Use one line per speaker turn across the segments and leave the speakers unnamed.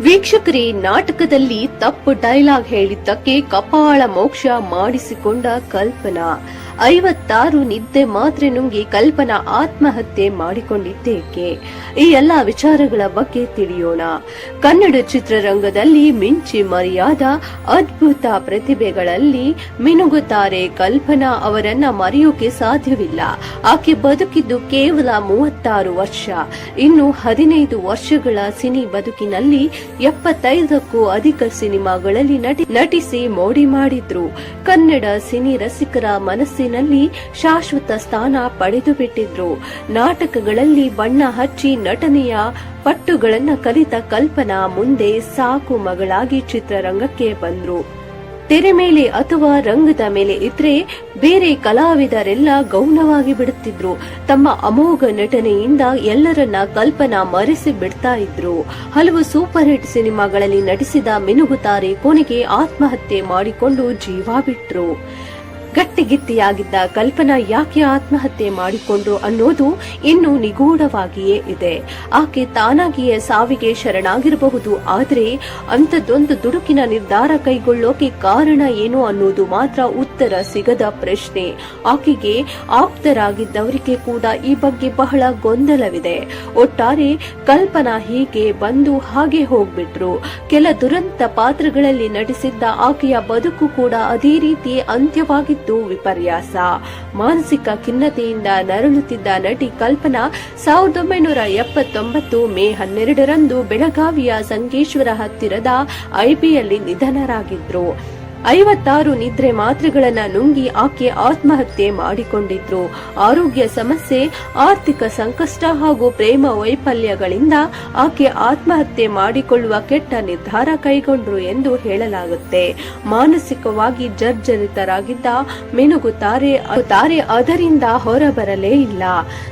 ವೀಕ್ಷಕರೇ ನಾಟಕದಲ್ಲಿ ತಪ್ಪು ಡೈಲಾಗ್ ಹೇಳಿದ್ದಕ್ಕೆ ಕಪಾಳ ಮೋಕ್ಷ ಮಾಡಿಸಿಕೊಂಡ ಕಲ್ಪನಾ. ಐವತ್ತಾರು ನಿದ್ದೆ ಮಾತ್ರೆ ನುಂಗಿ ಕಲ್ಪನಾ ಆತ್ಮಹತ್ಯೆ ಮಾಡಿಕೊಂಡಿದ್ದೇಕೆ? ಈ ಎಲ್ಲಾ ವಿಚಾರಗಳ ಬಗ್ಗೆ ತಿಳಿಯೋಣ. ಕನ್ನಡ ಚಿತ್ರರಂಗದಲ್ಲಿ ಮಿಂಚಿ ಮರೆಯಾದ ಅದ್ಭುತ ಪ್ರತಿಭೆಗಳಲ್ಲಿ ಮಿನುಗುತ್ತಾರೆ ಕಲ್ಪನಾ ಅವರನ್ನ ಮರೆಯೋಕೆ ಸಾಧ್ಯವಿಲ್ಲ. ಆಕೆ ಬದುಕಿದ್ದು ಕೇವಲ ಮೂವತ್ತಾರು ವರ್ಷ. ಇನ್ನು ಹದಿನೈದು ವರ್ಷಗಳ ಸಿನಿ ಬದುಕಿನಲ್ಲಿ ಎಪ್ಪತ್ತೈದಕ್ಕೂ ಅಧಿಕ ಸಿನಿಮಾಗಳಲ್ಲಿ ನಟಿ- ನಟಿಸಿ ಮೋಡಿ ಮಾಡಿದ್ರು. ಕನ್ನಡ ಸಿನಿ ರಸಿಕರ ಮನಸ್ಸಿನಲ್ಲಿ ಶಾಶ್ವತ ಸ್ಥಾನ ಪಡೆದು ಬಿಟ್ಟಿದ್ರು ನಾಟಕಗಳಲ್ಲಿ ಬಣ್ಣ ಹಚ್ಚಿ ನಟನೆಯ ಪಟ್ಟುಗಳನ್ನ ಕಲಿತ ಕಲ್ಪನಾ ಮುಂದೆ ಸಾಕು ಮಗಳಾಗಿ ಚಿತ್ರರಂಗಕ್ಕೆ ಬಂದ್ರು. ತೆರೆ ಮೇಲೆ ಅಥವಾ ರಂಗದ ಮೇಲೆ ಇದ್ರೆ ಬೇರೆ ಕಲಾವಿದರೆಲ್ಲ ಗೌಣವಾಗಿ ಬಿಡುತ್ತಿದ್ರು. ತಮ್ಮ ಅಮೋಘ ನಟನೆಯಿಂದ ಎಲ್ಲರನ್ನ ಕಲ್ಪನಾ ಮರೆಸಿ ಬಿಡ್ತಾ ಇದ್ರು. ಹಲವು ಸೂಪರ್ ಹಿಟ್ ಸಿನಿಮಾಗಳಲ್ಲಿ ನಟಿಸಿದ ಮಿನುಗುತ್ತಾರೆ ಕೊನೆಗೆ ಆತ್ಮಹತ್ಯೆ ಮಾಡಿಕೊಂಡು ಜೀವ ಬಿಟ್ರು. ಗಟ್ಟಿಗಿತ್ತಿಯಾಗಿದ್ದ ಕಲ್ಪನಾ ಯಾಕೆ ಆತ್ಮಹತ್ಯೆ ಮಾಡಿಕೊಂಡ್ರು ಅನ್ನೋದು ಇನ್ನೂ ನಿಗೂಢವಾಗಿಯೇ ಇದೆ. ಆಕೆ ತಾನಾಗಿಯೇ ಸಾವಿಗೆ ಶರಣಾಗಿರಬಹುದು, ಆದರೆ ಅಂಥದ್ದೊಂದು ದುಡುಕಿನ ನಿರ್ಧಾರ ಕೈಗೊಳ್ಳೋಕೆ ಕಾರಣ ಏನು ಅನ್ನೋದು ಮಾತ್ರ ಉತ್ತರ ಸಿಗದ ಪ್ರಶ್ನೆ. ಆಕೆಗೆ ಆಪ್ತರಾಗಿದ್ದವರಿಗೆ ಕೂಡ ಈ ಬಗ್ಗೆ ಬಹಳ ಗೊಂದಲವಿದೆ. ಒಟ್ಟಾರೆ ಕಲ್ಪನಾ ಹೀಗೆ ಬಂದು ಹಾಗೆ ಹೋಗ್ಬಿಟ್ರು. ಕೆಲ ದುರಂತ ಪಾತ್ರಗಳಲ್ಲಿ ನಟಿಸಿದ್ದ ಆಕೆಯ ಬದುಕು ಕೂಡ ಅದೇ ರೀತಿ ಅಂತ್ಯವಾಗಿತ್ತು. ವಿಪರ್ಯಾಸ. ಮಾನಸಿಕ ಖಿನ್ನತೆಯಿಂದ ನರಳುತ್ತಿದ್ದ ನಟಿ ಕಲ್ಪನಾ ಸಾವಿರದ ಒಂಬೈನೂರ ಎಪ್ಪತ್ತೊಂಬತ್ತು ಮೇ ಹನ್ನೆರಡರಂದು ಬೆಳಗಾವಿಯ ಸಂಗೇಶ್ವರ ಹತ್ತಿರದ ಐಬಿಯಲ್ಲಿ ನಿಧನರಾಗಿದ್ರು. ಐವತ್ತಾರು ನಿದ್ರೆ ಮಾತ್ರೆಗಳನ್ನ ನುಂಗಿ ಆಕೆ ಆತ್ಮಹತ್ಯೆ ಮಾಡಿಕೊಂಡಿದ್ರು. ಆರೋಗ್ಯ ಸಮಸ್ಯೆ, ಆರ್ಥಿಕ ಸಂಕಷ್ಟ ಹಾಗೂ ಪ್ರೇಮ ವೈಫಲ್ಯಗಳಿಂದ ಆಕೆ ಆತ್ಮಹತ್ಯೆ ಮಾಡಿಕೊಳ್ಳುವ ಕೆಟ್ಟ ನಿರ್ಧಾರ ಕೈಗೊಂಡ್ರು ಎಂದು ಹೇಳಲಾಗುತ್ತೆ. ಮಾನಸಿಕವಾಗಿ ಜರ್ಜರಿತರಾಗಿದ್ದ ಮಿನುಗು ತಾರೆ ತಾರೆ ಅದರಿಂದ ಹೊರಬರಲೇ ಇಲ್ಲ.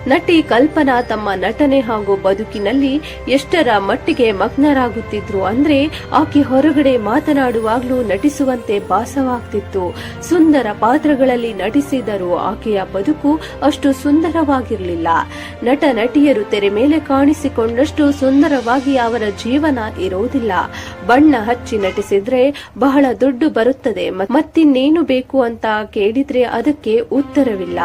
ನಟಿ ಕಲ್ಪನಾ ತಮ್ಮ ನಟನೆ ಹಾಗೂ ಬದುಕಿನಲ್ಲಿ ಎಷ್ಟರ ಮಟ್ಟಿಗೆ ಮಗ್ನರಾಗುತ್ತಿದ್ರು ಅಂದ್ರೆ ಆಕೆ ಹೊರಗಡೆ ಮಾತನಾಡುವಾಗ್ಲೂ ನಟಿಸುವಂತೆ ಭಾಸವಾಗ್ತಿತ್ತು. ಸುಂದರ ಪಾತ್ರಗಳಲ್ಲಿ ನಟಿಸಿದರೂ ಆಕೆಯ ಬದುಕು ಅಷ್ಟು ಸುಂದರವಾಗಿರಲಿಲ್ಲ. ನಟ, ನಟಿಯರು ತೆರೆ ಮೇಲೆ ಕಾಣಿಸಿಕೊಂಡಷ್ಟು ಸುಂದರವಾಗಿ ಅವರ ಜೀವನ ಇರೋದಿಲ್ಲ ಬಣ್ಣ ಹಚ್ಚಿ ನಟಿಸಿದ್ರೆ ಬಹಳ ದುಡ್ಡು ಬರುತ್ತದೆ ಮತ್ತಿನ್ನೇನು ಬೇಕು ಅಂತ ಕೇಳಿದ್ರೆ ಅದಕ್ಕೆ ಉತ್ತರವಿಲ್ಲ.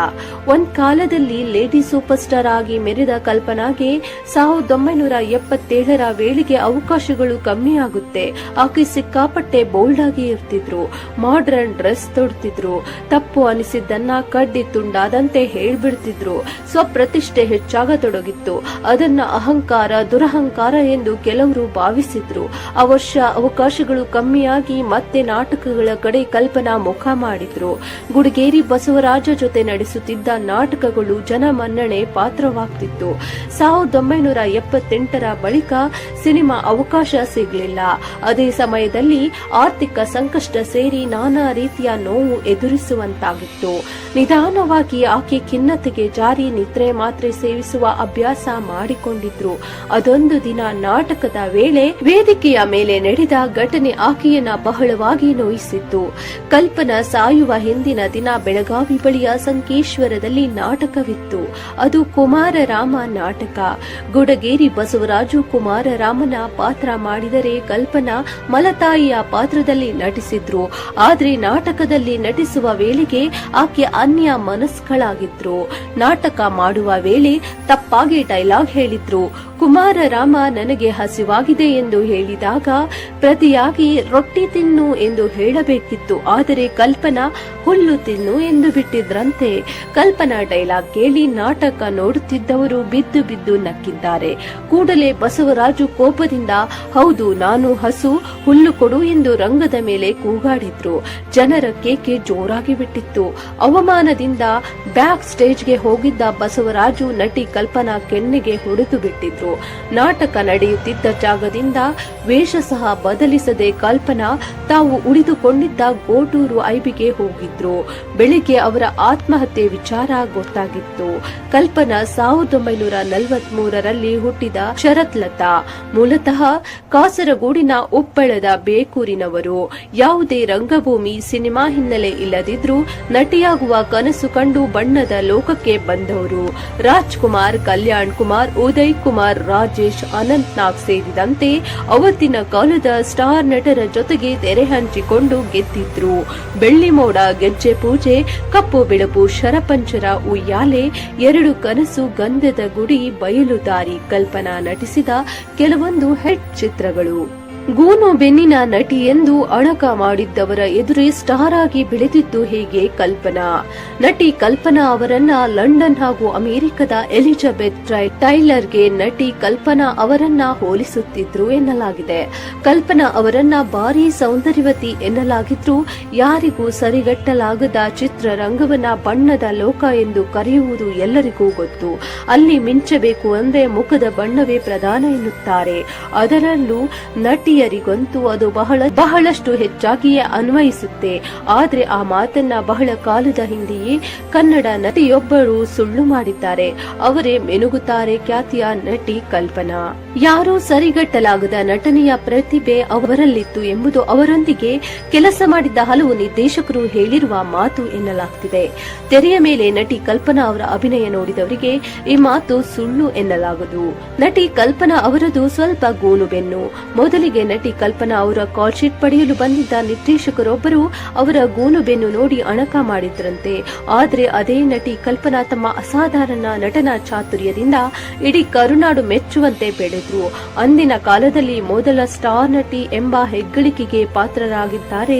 ಒಂದ್ ಕಾಲದಲ್ಲಿ ಲೇಡಿ ಸೂಪರ್ ಸ್ಟಾರ್ ಆಗಿ ಮೆರೆದ ಕಲ್ಪನಾಗೆ ಸಾವಿರದ ಒಂಬೈನೂರ ಎಪ್ಪತ್ತೇಳರ ವೇಳೆಗೆ ಅವಕಾಶಗಳು ಕಮ್ಮಿ ಆಗುತ್ತೆ ಆಕೆ ಸಿಕ್ಕಾಪಟ್ಟೆ ಬೋಲ್ಡ್ ಆಗಿ ಇರ್ತಿದ್ರು. ಮಾಡರ್ನ್ ಡ್ರೆಸ್ ತೊಡ್ತಿದ್ರು. ತಪ್ಪು ಅನಿಸಿದ್ದನ್ನ ಕಡ್ಡಿ ತುಂಡಾದಂತೆ ಹೇಳ್ಬಿಡ್ತಿದ್ರು. ಸ್ವಪ್ರತಿಷ್ಠೆ ಹೆಚ್ಚಾಗತೊಡಗಿತ್ತು. ಅದನ್ನ ಅಹಂಕಾರ, ದುರಹಂಕಾರ ಎಂದು ಕೆಲವರು ಭಾವಿಸಿದ್ರು. ಆ ವರ್ಷ ಅವಕಾಶಗಳು ಕಮ್ಮಿಯಾಗಿ ಮತ್ತೆ ನಾಟಕಗಳ ಕಡೆ ಕಲ್ಪನಾ ಮುಖ ಮಾಡಿದ್ರು. ಗುಡಿಗೇರಿ ಬಸವರಾಜ ಜೊತೆ ನಡೆಸುತ್ತಿದ್ದ ನಾಟಕಗಳು ಜನಮನ್ನಣೆ ಪಾತ್ರವಾಗ್ತಿತ್ತು. ಸಾವಿರದ ಒಂಬೈನೂರ ಎಪ್ಪತ್ತೆಂಟರ ಬಳಿಕ ಸಿನಿಮಾ ಅವಕಾಶ ಸಿಗಲಿಲ್ಲ. ಅದೇ ಸಮಯದಲ್ಲಿ ಆರ್ಥಿಕ ಸಂಕಷ್ಟ ಸೇರಿ ನಾನಾ ರೀತಿಯ ನೋವು ಎದುರಿಸುವಂತಾಗಿತ್ತು. ನಿಧಾನವಾಗಿ ಆಕೆ ಖಿನ್ನತೆಗೆ ಜಾರಿ ನಿದ್ರೆ ಮಾತ್ರೆ ಸೇವಿಸುವ ಅಭ್ಯಾಸ ಮಾಡಿಕೊಂಡಿದ್ರು. ಅದೊಂದು ದಿನ ನಾಟಕದ ವೇಳೆ ವೇದಿಕೆಯ ಮೇಲೆ ನಡೆದ ಘಟನೆ ಆಕೆಯನ್ನ ಬಹಳವಾಗಿ ನೋಯಿಸಿತ್ತು. ಕಲ್ಪನಾ ಸಾಯುವ ಹಿಂದಿನ ದಿನ ಬೆಳಗಾವಿ ಬಳಿಯ ಸಂಕೇಶ್ವರದಲ್ಲಿ ನಾಟಕವಿತ್ತು. ಅದು ಕುಮಾರರಾಮ ನಾಟಕ. ಗುಡಗೇರಿ ಬಸವರಾಜು ಕುಮಾರರಾಮನ ಪಾತ್ರ ಮಾಡಿದರೆ ಕಲ್ಪನಾ ಮಲತಾಯಿಯ ಪಾತ್ರದಲ್ಲಿ ನಟಿಸಿದ್ರು. ಆದ್ರೆ ನಾಟಕದಲ್ಲಿ ನಟಿಸುವ ವೇಳೆಗೆ ಆಕೆ ಅನ್ಯ ಮನಸ್ಕಳಾಗಿದ್ರು. ನಾಟಕ ಮಾಡುವ ವೇಳೆ ತಪ್ಪಾಗಿ ಡೈಲಾಗ್ ಹೇಳಿದ್ರು. ಕುಮಾರರಾಮ ನನಗೆ ಹಸಿವಾಗಿದೆ ಎಂದು ಹೇಳಿದಾಗ, ಪ್ರತಿಯಾಗಿ ರೊಟ್ಟಿ ತಿನ್ನು ಎಂದು ಹೇಳಬೇಕಿತ್ತು, ಆದರೆ ಕಲ್ಪನಾ ಹುಲ್ಲು ತಿನ್ನು ಎಂದು ಬಿಟ್ಟಿದ್ರಂತೆ. ಕಲ್ಪನಾ ಡೈಲಾಗ್ ಕೇಳಿ ನಾಟಕ ನೋಡುತ್ತಿದ್ದವರು ಬಿದ್ದು ಬಿದ್ದು ನಕ್ಕಿದ್ದಾರೆ. ಕೂಡಲೇ ಬಸವರಾಜು ಕೋಪದಿಂದ, ಹೌದು, ನಾನು ಹಸು, ಹುಲ್ಲು ಕೊಡು ಎಂದು ರಂಗದ ಮೇಲೆ ಕೂಗಾಡಿದ್ರು. ಜನರ ಕೇಕೆ ಜೋರಾಗಿ ಬಿಟ್ಟಿತ್ತು. ಅವಮಾನದಿಂದ ಬ್ಯಾಕ್ ಸ್ಟೇಜ್ಗೆ ಹೋಗಿದ್ದ ಬಸವರಾಜು ನಟಿ ಕಲ್ಪನಾ ಕೆನ್ನೆಗೆ ಹೊಡೆದು ಬಿಟ್ಟಿದ್ರು. ನಾಟಕ ನಡೆಯುತ್ತಿದ್ದ ಜಾಗದಿಂದ ವೇಷ ಸಹ ಬದಲಿಸದೆ ಕಲ್ಪನಾ ತಾವು ಉಳಿದುಕೊಂಡಿದ್ದ ಗೋಟೂರು ಐಬಿಗೆ ಹೋಗಿದ್ರು. ಬೆಳಿಗ್ಗೆ ಅವರ ಆತ್ಮಹತ್ಯೆ ವಿಚಾರ ಗೊತ್ತಾಗಿತ್ತು. ಕಲ್ಪನಾ ಸಾವಿರದ ಒಂಬೈನೂರ ನಲವತ್ಮೂರರಲ್ಲಿ ಹುಟ್ಟಿದ ಶರತ್ಲತಾ. ಮೂಲತಃ ಕಾಸರಗೋಡಿನ ಉಪ್ಪಳದ ಬೇಕೂರಿನವರು. ಯಾವುದೇ ರಂಗಭೂಮಿ ಸಿನಿಮಾ ಹಿನ್ನೆಲೆ ಇಲ್ಲದಿದ್ರೂ ನಟಿಯಾಗುವ ಕನಸು ಕಂಡು ಬಣ್ಣದ ಲೋಕಕ್ಕೆ ಬಂದವರು. ರಾಜ್ಕುಮಾರ್ ಕಲ್ಯಾಣ್ ಕುಮಾರ್ ಉದಯ್ ಕುಮಾರ್ ರಾಜೇಶ್ ಅನಂತ್ ನಾಗ್ ಸೇರಿದಂತೆ ಅವತ್ತಿನ ಕಾಲದ ಸ್ಟಾರ್ ನಟರ ಜೊತೆಗೆ ತೆರೆ ಹಂಚಿಕೊಂಡು ಗೆದ್ದಿದ್ರು. ಬೆಳ್ಳಿಮೋಡ, ಗೆಜ್ಜೆ ಪೂಜೆ, ಕಪ್ಪು ಬೆಳಪು ಶರಪಂಚರ ಉಯ್ಯಾಲೆ, ಎರಡು ಕನಸು, ಗಂಧದ ಗುಡಿ, ಬಯಲು ದಾರಿ ಕಲ್ಪನಾ ನಟಿಸಿದ ಕೆಲವೊಂದು ಹೆಡ್ ಚಿತ್ರಗಳು. ಗೂನು ಬೆನ್ನಿನ ನಟಿ ಎಂದು ಅಣಕ ಮಾಡಿದ್ದವರ ಎದುರೇ ಸ್ಟಾರ್ ಆಗಿ ಬೆಳೆದಿದ್ದು ಹೇಗೆ ಕಲ್ಪನಾ? ನಟಿ ಕಲ್ಪನಾ ಅವರನ್ನ ಲಂಡನ್ ಹಾಗೂ ಅಮೆರಿಕದ ಎಲಿಜಬೆತ್ ಟೈಲರ್ಗೆ ನಟಿ ಕಲ್ಪನಾ ಅವರನ್ನ ಹೋಲಿಸುತ್ತಿದ್ರು ಎನ್ನಲಾಗಿದೆ. ಕಲ್ಪನಾ ಅವರನ್ನ ಭಾರಿ ಸೌಂದರ್ಯವತಿ ಎನ್ನಲಾಗಿದ್ರು ಯಾರಿಗೂ ಸರಿಗಟ್ಟಲಾಗದ ಚಿತ್ರರಂಗವನ್ನ ಬಣ್ಣದ ಲೋಕ ಎಂದು ಕರೆಯುವುದು ಎಲ್ಲರಿಗೂ ಗೊತ್ತು. ಅಲ್ಲಿ ಮಿಂಚಬೇಕು ಅಂದ್ರೆ ಮುಖದ ಬಣ್ಣವೇ ಪ್ರಧಾನ ಎನ್ನುತ್ತಾರೆ. ಅದರಲ್ಲೂ ನಟಿಯರಿಗಂತೂ ಅದು ಬಹಳ ಬಹಳಷ್ಟು ಹೆಚ್ಚಾಗಿಯೇ ಅನ್ವಯಿಸುತ್ತೆ. ಆದ್ರೆ ಆ ಮಾತನ್ನ ಬಹಳ ಕಾಲದ ಹಿಂದೆಯೇ ಕನ್ನಡ ನಟಿಯೊಬ್ಬರು ಸುಳ್ಳು ಮಾಡಿದ್ದಾರೆ. ಅವರೇ ಮೆನುಗುತ್ತಾರೆ ಖ್ಯಾತಿಯ ನಟಿ ಕಲ್ಪನಾ. ಯಾರೂ ಸರಿಗಟ್ಟಲಾಗದ ನಟನೆಯ ಪ್ರತಿಭೆ ಅವರಲ್ಲಿತ್ತು ಎಂಬುದು ಅವರೊಂದಿಗೆ ಕೆಲಸ ಮಾಡಿದ್ದ ಹಲವು ನಿರ್ದೇಶಕರು ಹೇಳಿರುವ ಮಾತು ಎನ್ನಲಾಗ್ತಿದೆ. ತೆರೆಯ ಮೇಲೆ ನಟಿ ಕಲ್ಪನಾ ಅವರ ಅಭಿನಯ ನೋಡಿದವರಿಗೆ ಈ ಮಾತು ಸುಳ್ಳು ಎನ್ನಲಾಗದು. ನಟಿ ಕಲ್ಪನಾ ಅವರದು ಸ್ವಲ್ಪ ಗೂನು ಬೆನ್ನು ಮೊದಲಿಗೆ ನಟಿ ಕಲ್ಪನಾ ಅವರ ಕಾಲ್ ಶೀಟ್ ಪಡೆಯಲು ಬಂದಿದ್ದ ನಿರ್ದೇಶಕರೊಬ್ಬರು ಅವರ ಗೂನು ಬೆನ್ನು ನೋಡಿ ಅಣಕ ಮಾಡಿದ್ರಂತೆ. ಆದರೆ ಅದೇ ನಟಿ ಕಲ್ಪನಾ ತಮ್ಮ ಅಸಾಧಾರಣ ನಟನಾ ಚಾತುರ್ಯದಿಂದ ಇಡೀ ಕರುನಾಡು ಮೆಚ್ಚುವಂತೆ ಬೆಳೆದ್ರು. ಅಂದಿನ ಕಾಲದಲ್ಲಿ ಮೊದಲ ಸ್ಟಾರ್ ನಟಿ ಎಂಬ ಹೆಗ್ಗಳಿಕೆಗೆ ಪಾತ್ರರಾಗಿದ್ದಾರೆ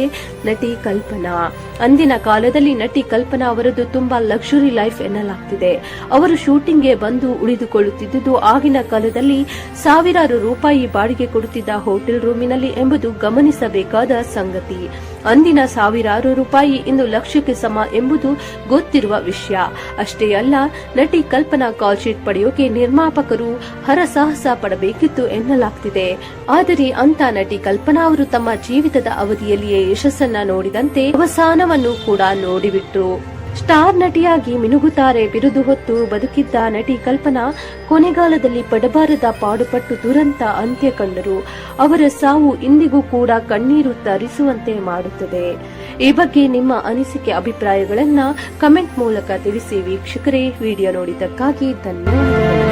ನಟಿ ಕಲ್ಪನಾ. ಅಂದಿನ ಕಾಲದಲ್ಲಿ ನಟಿ ಕಲ್ಪನಾ ಅವರದ್ದು ತುಂಬಾ ಲಕ್ಷುರಿ ಲೈಫ್ ಎನ್ನಲಾಗ್ತಿದೆ. ಅವರು ಶೂಟಿಂಗ್ಗೆ ಬಂದು ಉಳಿದುಕೊಳ್ಳುತ್ತಿದ್ದುದು ಆಗಿನ ಕಾಲದಲ್ಲಿ ಸಾವಿರಾರು ರೂಪಾಯಿ ಬಾಡಿಗೆ ಕೊಡುತ್ತಿದ್ದ ಹೋಟೆಲ್ ರೂಮಿನಲ್ಲಿ ಎಂಬುದು ಗಮನಿಸಬೇಕಾದ ಸಂಗತಿ. ಅಂದಿನ ಸಾವಿರಾರು ರೂಪಾಯಿ ಇಂದು ಲಕ್ಷಕ್ಕೆ ಸಮ ಎಂಬುದು ಗೊತ್ತಿರುವ ವಿಷಯ. ಅಷ್ಟೇ ಅಲ್ಲ, ನಟಿ ಕಲ್ಪನಾ ಕಾಲ್ ಶೀಟ್ ಪಡೆಯೋಕೆ ನಿರ್ಮಾಪಕರು ಹರಸಾಹಸ ಪಡಬೇಕಿತ್ತು ಎನ್ನಲಾಗ್ತಿದೆ. ಆದರೆ ಅಂತ ನಟಿ ಕಲ್ಪನಾ ಅವರು ತಮ್ಮ ಜೀವಿತದ ಅವಧಿಯಲ್ಲಿಯೇ ಯಶಸ್ಸನ್ನ ನೋಡಿದಂತೆ ಅವಸಾನವನ್ನು ಕೂಡ ನೋಡಿಬಿಟ್ರು. ಸ್ಟಾರ್ ನಟಿಯಾಗಿ ಮಿನುಗುತ್ತಾರೆ, ಬಿರುದು ಹೊತ್ತು ಬದುಕಿದ್ದ ನಟಿ ಕಲ್ಪನಾ ಕೊನೆಗಾಲದಲ್ಲಿ ಪಡಬಾರದ ಪಾಡುಪಟ್ಟು ದುರಂತ ಅಂತ್ಯ ಕಂಡರು. ಅವರ ಸಾವು ಇಂದಿಗೂ ಕೂಡ ಕಣ್ಣೀರು ತರಿಸುವಂತೆ ಮಾಡುತ್ತದೆ. ಈ ಬಗ್ಗೆ ನಿಮ್ಮ ಅನಿಸಿಕೆ, ಅಭಿಪ್ರಾಯಗಳನ್ನ ಕಮೆಂಟ್ ಮೂಲಕ ತಿಳಿಸಿ ವೀಕ್ಷಕರೇ. ವಿಡಿಯೋ ನೋಡಿದ್ದಕ್ಕಾಗಿ ಧನ್ಯವಾದಗಳು.